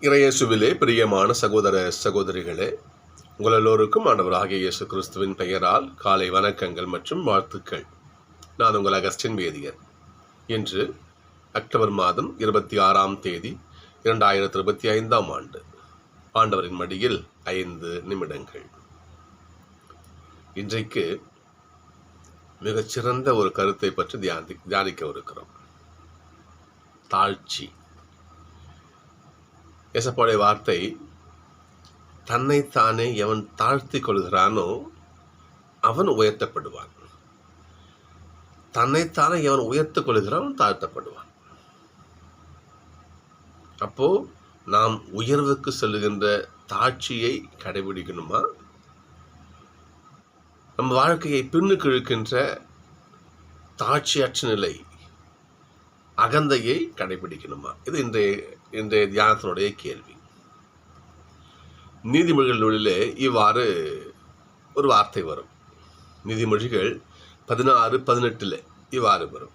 இறையேசுவிலே பிரியமான சகோதர சகோதரிகளே உங்கள் எல்லோருக்கும் ஆண்டவராகிய இயேசு கிறிஸ்துவின் பெயரால் காலை வணக்கங்கள் மற்றும் வாழ்த்துக்கள். நான் உங்கள் அகஸ்டின் வேதியர் இன்று அக்டோபர் மாதம் இருபத்தி ஆறாம் தேதி இரண்டாயிரத்தி இருபத்தி ஐந்தாம் ஆண்டு. ஆண்டவரின் மடியில் ஐந்து நிமிடங்கள். இன்றைக்கு மிகச்சிறந்த ஒரு கருத்தை பற்றி தியானி தியானிக்கவிருக்கிறோம். தாழ்ச்சி. இயேசப்பாடைய வார்த்தை தன்னைத்தானே எவன் தாழ்த்தி கொள்கிறானோ அவன் உயர்த்தப்படுவான். தன்னைத்தானே எவன் உயர்த்து கொள்கிறான் அவன் தாழ்த்தப்படுவான். அப்போ நாம் உயர்வுக்கு செல்லுகின்ற தாட்சியை கடைபிடிக்கணுமா? நம்ம வாழ்க்கையை பின்னுக்கு இழுக்கின்ற தாட்சியற்ற நிலை அகந்தையை கடைபிடிக்கணுமா? இது இன்றைய இன்றைய தியானத்தினுடைய கேள்வி. நீதிமொழிகள் நூலிலே இவ்வாறு ஒரு வார்த்தை வரும். நீதிமொழிகள் பதினாறு பதினெட்டில் இவ்வாறு வரும்.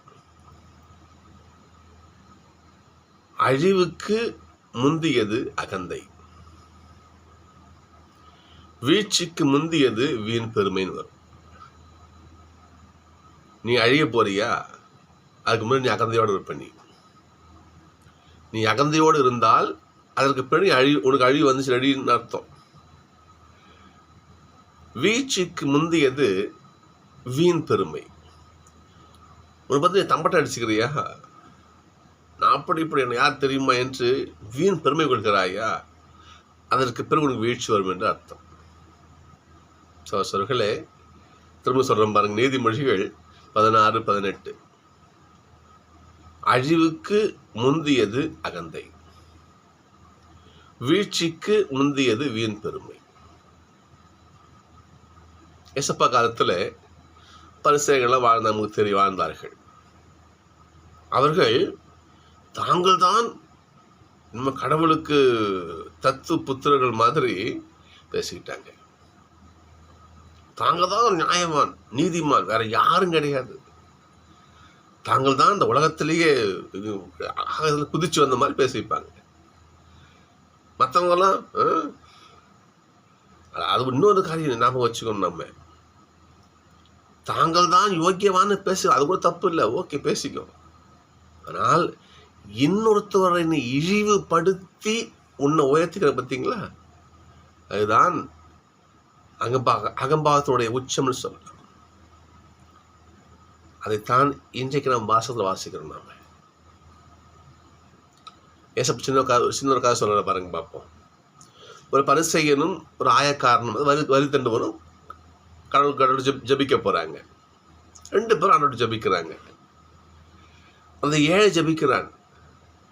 அழிவுக்கு முந்தியது அகந்தை. வீழ்ச்சிக்கு முந்தியது வீண் பெருமைன்னு வரும். நீ அழிய போறியா? அதுக்கு முன்னாடி நீ அகந்தையோடு இருப்ப நீ. நீ அகந்தையோடு இருந்தால் அதற்கு பிறகு அழிவு உனக்கு அழிவு வந்துச்சு அழின்னு அர்த்தம். வீழ்ச்சிக்கு முந்தியது வீண் பெருமை. உன்னை பற்றி தம்பட்டை அடிச்சுக்கிறியா? நான் அப்படி இப்படி என்ன யார் தெரியுமா என்று வீண் பெருமை கொள்கிறாயா? அதற்கு பிறகு உனக்கு வீழ்ச்சி வரும் என்று அர்த்தம். சோசர்களே திரும்ப சொல்கிறேன் பாருங்கள் நீதிமொழிகள் பதினாறு பதினெட்டு. அழிவுக்கு முந்தியது அகந்தை. வீழ்ச்சிக்கு முந்தியது வீண் பெருமை. எசப்பா காலத்தில் பரிசைகளாக வாழ்ந்த நமக்கு தெரிய வாழ்ந்தார்கள். அவர்கள் தாங்கள் தான் நம்ம கடவுளுக்கு தத்து புத்திரர்கள் மாதிரி பேசிக்கிட்டாங்க. தாங்கள் தான் நியாயவான் நீதிமான் வேற யாரும் கிடையாது. தாங்கள் தான் இந்த உலகத்திலேயே இது குதிச்சு வந்த மாதிரி பேசிப்பாங்க மற்றவங்கெல்லாம் அது இன்னொரு காரியம் ஞாபகம் வச்சுக்கணும் நம்ம. தாங்கள் தான் யோக்கியவான்னு பேசு அது கூட தப்பு இல்லை. ஓகே பேசிக்கோ. ஆனால் இன்னொருத்தவரை இழிவுபடுத்தி உன்னை உயர்த்திக்கிற பார்த்தீங்களா? அதுதான் அகம்பாக அகம்பாகத்தினுடைய உச்சம்னு சொல்லலாம். அதைத்தான் இன்றைக்கு நம்ம வாசத்தில் வாசிக்கிறோம் நாம். ஏசப் சின்ன கா சின்ன ஒரு கதை சொல்கிற பாருங்க பார்ப்போம். ஒரு பரிசெய்யனும் ஒரு ஆயக்காரனும் வரி வரி தண்டுவனும் கடவுள் கடவுள் ஜப் ஜபிக்க போகிறாங்க ரெண்டு பேரும் அவனோட ஜபிக்கிறாங்க. அந்த ஏழை ஜபிக்கிறான்.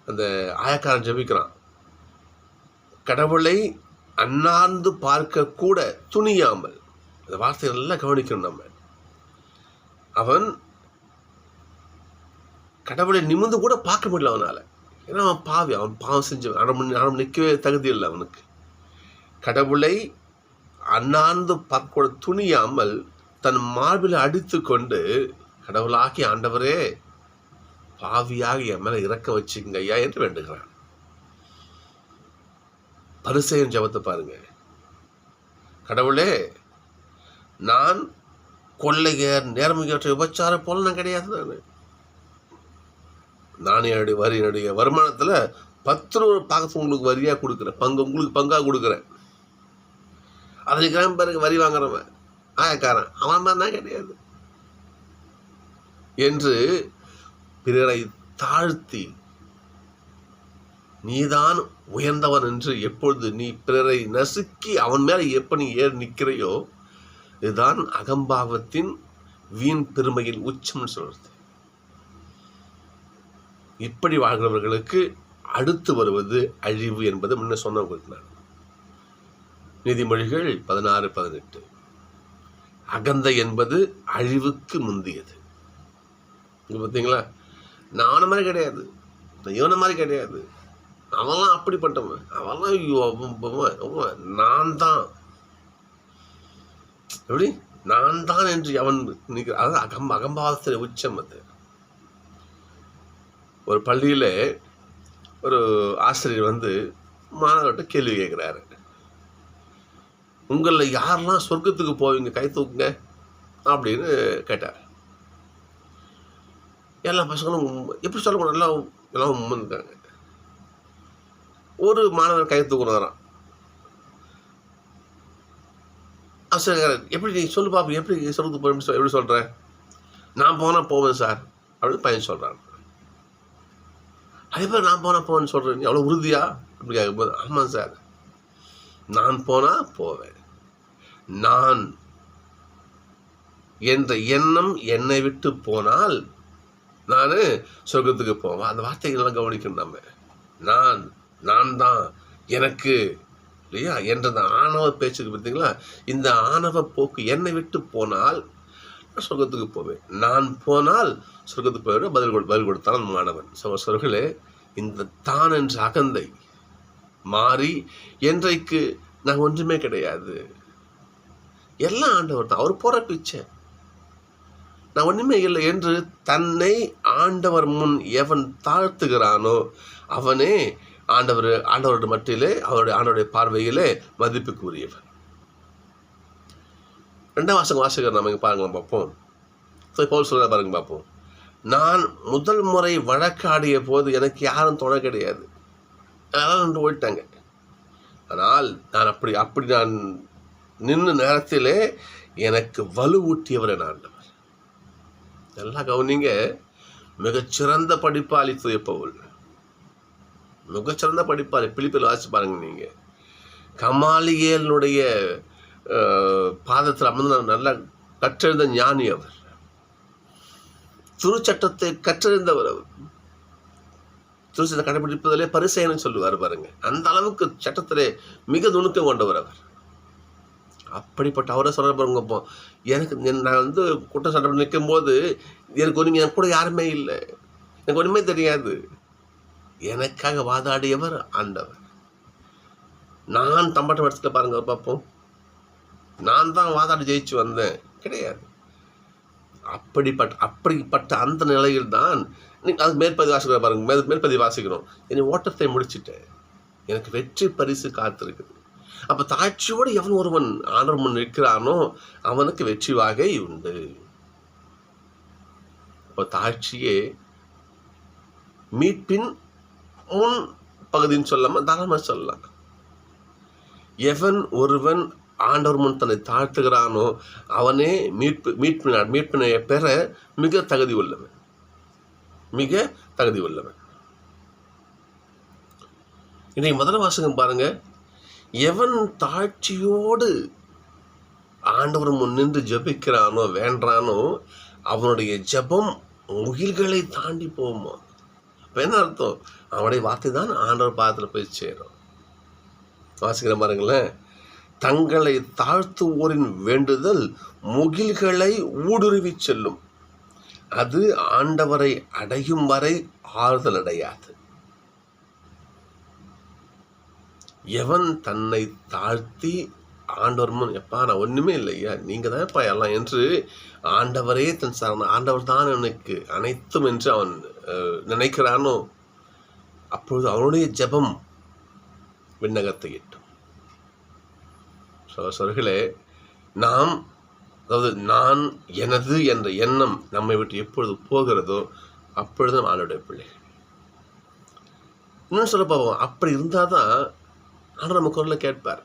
அந்த ஆயக்காரன் ஜபிக்கிறான். கடவுளை அண்ணாந்து பார்க்க கூட துணியாமல் அந்த வார்த்தையை நல்லா கவனிக்கணும் நம்ம. அவன் கடவுளை நிமிந்து கூட பார்க்க முடியல அவனால். ஏன்னா அவன் பாவி அவன் பாவம் செஞ்சவன். அரை மணி அரை நிற்கவே தகுதி இல்லை அவனுக்கு. கடவுளை அண்ணாந்து பார்க்க கூட துணியாமல் தன் மார்பில் அடித்து கொண்டு கடவுளாகி ஆண்டவரே பாவியாக என் மேலே இறக்க வச்சுங்க ஐயா என்று வேண்டுகிறான். பரிசெயன் ஜபத்தை பாருங்க. கடவுளே நான் கொள்ளையர் நேர்மையற்ற விபச்சார போல நான் கிடையாது நான். நான் என்னுடைய வரி என்னுடைய வருமானத்தில் பத்து ரூபா பாகத்து உங்களுக்கு வரியாக கொடுக்குறேன். பங்கு உங்களுக்கு பங்காக கொடுக்குறேன். அதில் கிராம பேருக்கு வரி வாங்குறவன் ஆயக்காரன். அவன் மாதிரி தான் கிடையாது. என்று பிறரை தாழ்த்தி நீதான் உயர்ந்தவன் என்று எப்பொழுது நீ பிறரை நசுக்கி அவன் மேலே எப்போ நீ ஏறி நிற்கிறையோ இதுதான் அகம்பாவத்தின் வீண் பெருமையின் உச்சம்னு சொல்கிறது இப்படி வாழ்கிறவர்களுக்கு அடுத்து வருவது அழிவு என்பது முன்ன சொன்னவங்களுக்கு நான். நீதிமொழிகள் பதினாறு பதினெட்டு. அகந்தை என்பது அழிவுக்கு முந்தியது. இங்க பார்த்தீங்களா நான மாதிரி கிடையாது. இவனை மாதிரி கிடையாது. அவெல்லாம் அப்படிப்பட்டவன். அவன்லாம் ஐயோ நான் தான். எப்படி? நான் தான் என்று அவன் நிற்கிற அதான் அகம் அகம்பாவத்தின் உச்சம் அது. ஒரு பள்ளியில் ஒரு ஆசிரியர் வந்து மாணவர்கிட்ட கேள்வி கேட்குறாரு. உங்களில் யாரெல்லாம் சொர்க்கத்துக்கு போவீங்க? கை தூக்குங்க அப்படின்னு கேட்டார். எல்லா பசங்களும் எப்படி சொல்ல நல்லா எல்லாம் உண்மைக்காங்க ஒரு மாணவர் கை தூக்குறாராம் ஆசிரியர் எப்படி நீ சொல்லு பாப்பா எப்படி சொர்க்கத்துக்கு போய் எப்படி சொல்கிறேன் நான் போனால் போவேன் சார் அப்படின்னு பையன் சொல்கிறான் அதே மாதிரி நான் போனால் போவேன்னு சொல்கிறேன் எவ்வளோ உறுதியா? அப்படி கேட்கும்போது ஆமாம் சார். நான் போனால் போவேன். நான் என்ற எண்ணம் என்னை விட்டு போனால் நான் சொர்க்கத்துக்கு போவேன். அந்த வார்த்தைகள்லாம் கவனிக்கணும் நம்ம. நான் நான் தான் எனக்கு இல்லையா? என்ற அந்த ஆணவ பேச்சுக்கு பார்த்தீங்களா? இந்த ஆணவ போக்கு என்னை விட்டு போனால் சொர்க்கத்துக்கு போவேன். நான் போனால் சொர்க்கத்துக்கு போவேன் பதில் கொடு பதில் கொடுத்தான் அந்த மாணவன். சகோசர்களே இந்த தான் என்ற அகந்தை மாறி என்றைக்கு நான் ஒன்றுமே கிடையாது. எல்லாம் ஆண்டவர் தான் அவர் போகிற பிச்சை. நான் ஒன்றுமே இல்லை என்று தன்னை ஆண்டவர் முன் எவன் தாழ்த்துகிறானோ அவனே ஆண்டவர் ஆண்டவருடைய மட்டிலே அவருடைய ஆண்டவருடைய பார்வையிலே மதிப்புக்குரியவன். ரெண்டாம் வாசகம் வாசகர் நம்ம இங்கே பாருங்க பார்ப்போம். ஸோ பவுல் சொல்ல பாருங்க பார்ப்போம். நான் முதல் முறை வழக்காடிய போது எனக்கு யாரும் துணை கிடையாது. அதனால் ரெண்டு ஓடிட்டாங்க. ஆனால் நான் அப்படி அப்படி நான் நின்ற நேரத்திலே எனக்கு வலுவூட்டியவர் என் ஆண்டவர் நல்லா கவனிங்க. மிகச்சிறந்த படிப்பாளி தூய பவுல். மிகச்சிறந்த படிப்பாளி. பிலிப்பில் வாசி பாருங்க நீங்கள் கமாலியலுடைய பாதத்தில் அமர்ந்து நல்ல கற்றறிந்த ஞானி அவர். திருச்சட்டத்தை கற்றறிந்தவர் அவர். திருச்சத்தை கடைபிடிப்பதிலே பரிசெயன்னு சொல்லுவார் பாருங்க. அந்த அளவுக்கு சட்டத்திலே மிக நுணுக்கம் கொண்டவர் அவர். அப்படிப்பட்ட அவரை சொல்கிற பாருங்க இப்போ எனக்கு நான் வந்து குற்றம் சட்டம் நிற்கும் போது எனக்கு ஒன்றுமே என் கூட யாருமே இல்லை. எனக்கு ஒன்றுமே தெரியாது. எனக்காக வாதாடியவர் ஆண்டவர். நான் தம்பாட்டம் எடுத்துட்டு பாருங்க பார்ப்போம். நான் தான் வாதாடி ஜெயிச்சு வந்தேன். கிடையாது. அப்படிப்பட்ட அப்படிப்பட்ட அந்த நிலையில் தான் அது மேற்பதி வாசிக்கிற பாருங்க மேல் மேற்பதி வாசிக்கிறோம். என்னை ஓட்டத்தை முடிச்சிட்டேன். எனக்கு வெற்றி பரிசு காத்திருக்குது. அப்போ தாட்சியோடு எவன் ஒருவன் ஆண்டவர் முன் நிற்கிறானோ அவனுக்கு வெற்றி வாகை உண்டு. இப்போ தாட்சியே மீட்பின் முன் பகுதின்னு சொல்லாமல் தாராளமாக சொல்லலாம். எவன் ஒருவன் ஆண்டவர் முன் தன்னை தாழ்த்துகிறானோ அவனே மீட்பு மீட்பு மீட்பினை பெற மிக தகுதி உள்ளவன். மிக தகுதி உள்ளவன். இன்னைக்கு முதல் வாசகம் பாருங்க. எவன் தாழ்ச்சியோடு ஆண்டவர் முன் நின்று ஜபிக்கிறானோ வேண்டானோ அவனுடைய ஜபம் முகில்களை தாண்டி போகுமா? இப்போ என்ன அர்த்தம்? அவனுடைய வார்த்தை தான் ஆண்டவர் பாதத்தில் போய் சேரும். வாசிக்கிற பாருங்களேன். தங்களை தாழ்த்துவோரின் வேண்டுதல் முகில்களை ஊடுருவிச் செல்லும். அது ஆண்டவரை அடையும் வரை ஆறுதல் அடையாது. எவன் தன்னை தாழ்த்தி ஆண்டவர் முன் எப்பா நான் ஒன்றுமே இல்லையா? நீங்கள் தான் எப்பா எல்லாம் என்று ஆண்டவரே தன் சரண ஆண்டவர் தான் எனக்கு அனைத்தும் என்று அவன் நினைக்கிறானோ? அப்பொழுது அவனுடைய ஜபம் விண்ணகத்தை எட்டும். சொர்களே நாம் அதாவது நான் எனது என்ற எண்ணம் நம்மை விட்டு எப்பொழுது போகிறதோ அப்பொழுது ஆண்டோடைய பிள்ளைகள். இன்னும் சொல்ல பார்ப்போம் அப்படி இருந்தால் தான் ஆனால் நம்ம குரலில் கேட்பார்.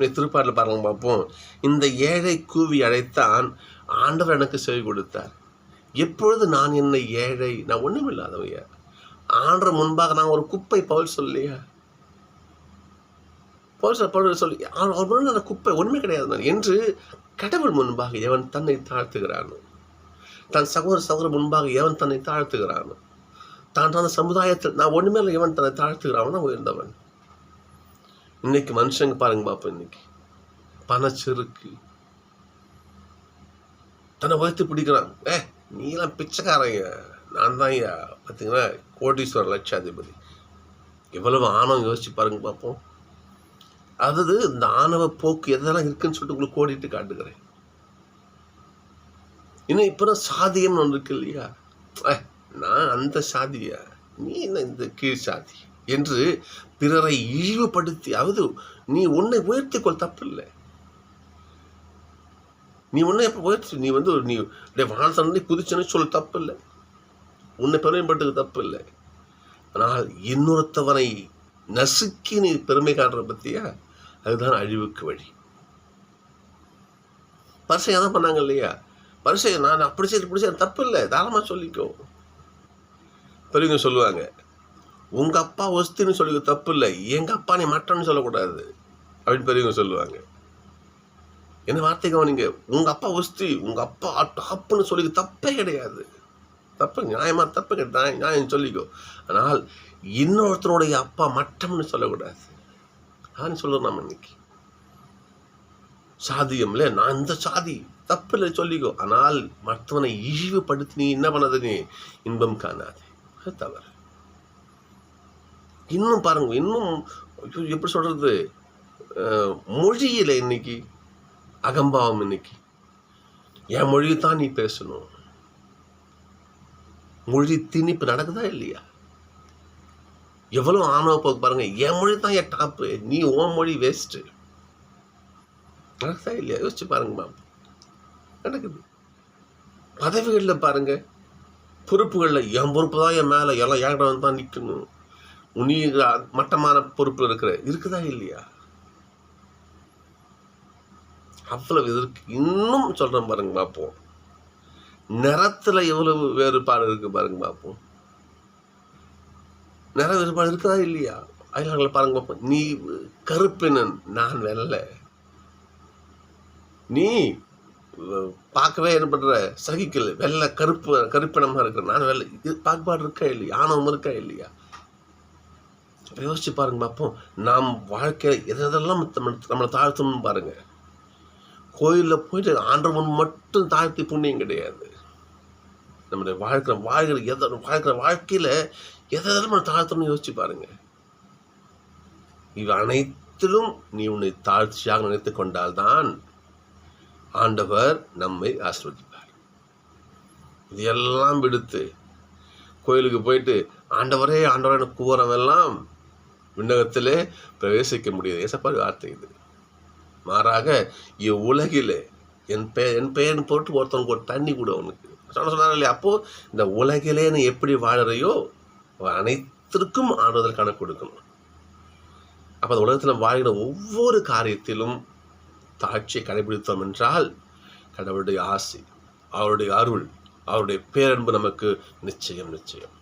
திருப்பாட்டில் பாருங்க பார்ப்போம். இந்த ஏழை கூவி அழைத்தான் ஆண்டவர் எனக்கு செவி கொடுத்தார். எப்பொழுது நான் என்னை ஏழை நான் ஒன்றும் இல்லாதவையா ஆண்டர் முன்பாக நான் ஒரு குப்பை பவுல் சொல்லையா? பவுல் பவுல் சொல்லி அவர் அந்த குப்பை ஒன்றுமே கிடையாது என்று கடவுள் முன்பாக எவன் தன்னை தாழ்த்துகிறானோ? தன் சகோதர சகோதர முன்பாக எவன் தன்னை தாழ்த்துகிறானோ? தான் அந்த சமுதாயத்தில் நான் ஒன்றுமே இல்லை எவன் தன்னை தாழ்த்துகிறானோ உயர்ந்தவன். இன்னைக்கு மனுஷங்க பாருங்க பாப்பா இன்னைக்கு. பணச்செருக்கு. தன்னை உயர்த்தி பிடிக்கிறான். ஏ நீலாம் பிச்சைக்காரங்க. நான் தான் ஐயா. பார்த்தீங்கன்னா கோடீஸ்வரர் லட்சாதிபதி. எவ்வளவு ஆணவம் யோசிச்சு பாருங்க பார்ப்போம் அதாவது இந்த ஆணவ போக்கு எதெல்லாம் இருக்குன்னு சொல்லிட்டு உங்களுக்கு கோடிட்டு காட்டுகிறேன். இன்னும் இப்போ சாதியம் ஒன்று இருக்கு இல்லையா? நான் அந்த சாதியா நீ என்ன இந்த கீழ் சாதி என்று பிறரை இழிவுபடுத்தி அதாவது நீ உன்னை உயர்த்திக்கொள் தப்பில்லை. நீ உன்னை எப்போ உயர்த்தி நீ வந்து நீ வாழ்த்தனே குதிச்சனே சொல்ல தப்பு இல்லை உன்னை பெருமைப்பட்டது தப்பு இல்லை ஆனால் இன்னொருத்தவனை நசுக்கி நீ பெருமை காட்டுற பற்றியா அதுதான் அழிவுக்கு வழி. பரிசை தான் பண்ணாங்க இல்லையா? பரிசை நான் அப்படி செய்து இப்படி செய்ய தப்பு இல்லை. தாராளமாக சொல்லிக்கோ. பெரியவங்க சொல்லுவாங்க உங்கள் அப்பா ஒஸ்தின்னு சொல்லி தப்பு இல்லை. எங்கள் அப்பா நீ மட்டன்னு சொல்லக்கூடாது. அப்படின்னு பெரியவங்க சொல்லுவாங்க. என்ன வார்த்தை கவனிங்க? உங்கள் அப்பா ஒஸ்தி உங்கள் அப்பா டாப்புன்னு சொல்லி தப்பே கிடையாது. தப்பு நியாயமாக தப்பு கிடையாது நியாயம் சொல்லிக்கோ. ஆனால் இன்னொருத்தனுடைய அப்பா மட்டம்னு சொல்லக்கூடாது. நான் சொல்கிறோம் நம்ம இன்னைக்கு. சாதியம்ல நான் இந்த சாதி தப்பு இல்லை சொல்லிக்கோ. ஆனால் மற்றவனை இழிவுபடுத்தி நீ என்ன பண்ணது நீ இன்பம் காணாது. அது தவறு. இன்னும் பாருங்க இன்னும் ஐயோ, எப்படி சொல்றது? மொழியில் மொழியில இன்னைக்கு அகம்பாவம் இன்னைக்கு. என் மொழியை தான் நீ பேசணும். மொழி திணிப்பு நடக்குதா இல்லையா? எவ்வளோ ஆணவ போக்கு பாருங்க. என் மொழி தான் என் டாப்பு நீ உன் மொழி வேஸ்ட்டு நடக்குதா இல்லையா? யோசிச்சு பாருங்க மேம். நடக்குது. பதவிகளில் பாருங்க. பொறுப்புகளில் என் பொறுப்பு தான் என் மேலே. எல்லாம் ஏகடம் வந்து தான் நிற்கணும் நீ மட்டமான பொறுப்பு இருக்கிற இருக்குதா இல்லையா? அவ்வளவு இதற்கு இன்னும் சொல்கிறேன் பாருங்க பார்ப்போம் நிறத்துல எவ்வளவு வேறுபாடு இருக்கு பாருங்க பார்ப்போம் நிற வேறுபாடு இருக்குதா இல்லையா? அயலாளர்களை பாருங்க பார்ப்போம் நீ கருப்பினன் நான் வெள்ளை. நீ பார்க்கவே என்ன பண்ற? சகிக்கல. வெள்ளை கருப்பு கருப்பினமா இருக்கிற நான் வெள்ளை. இது பாகுபாடு இருக்கா இல்லையா? ஆணவம் இருக்கா இல்லையா? யோசிச்சு பாருங்க பார்ப்போம் நாம் வாழ்க்கையில் எதெல்லாம் நம்மளை தாழ்த்தணும்னு பாருங்க. கோயிலில் போயிட்டு ஆண்டவன் மட்டும் தாழ்த்தி புண்ணியம் கிடையாது. நம்முடைய வாழ்க்கிற வாழ்கிற எதை வாழ்க்கிற வாழ்க்கையில் எதை நம்ம தாழ்த்தணும்னு யோசிச்சு பாருங்க. இவை அனைத்திலும் நீ உன்னை தாழ்ச்சியாக நினைத்து கொண்டால்தான் ஆண்டவர் நம்மை ஆசிர்வதிப்பார். இதையெல்லாம் விடுத்து கோயிலுக்கு போயிட்டு ஆண்டவரே ஆண்டவரே கூறவெல்லாம் விண்ணகத்திலே பிரவேசிக்க முடியாது. ஏசப்பாடு வார்த்தை இது. மாறாக இவ்வுலகிலே என் பெயர் என் பெயர்னு போட்டு ஒருத்தவனுக்கு ஒரு தண்ணி கூட அவனுக்கு. சொன்னார் இல்லையா அப்போது இந்த உலகிலே நீ எப்படி வாழறையோ அனைத்திற்கும் ஆறுதல் கணக்கு கொடுக்கணும். அப்போ அந்த உலகத்தில் வாழ்கிற ஒவ்வொரு காரியத்திலும் தாட்சியை கடைபிடித்தோம் என்றால் கடவுளுடைய ஆசை அவருடைய அருள் அவருடைய பேரன்பு நமக்கு நிச்சயம் நிச்சயம்.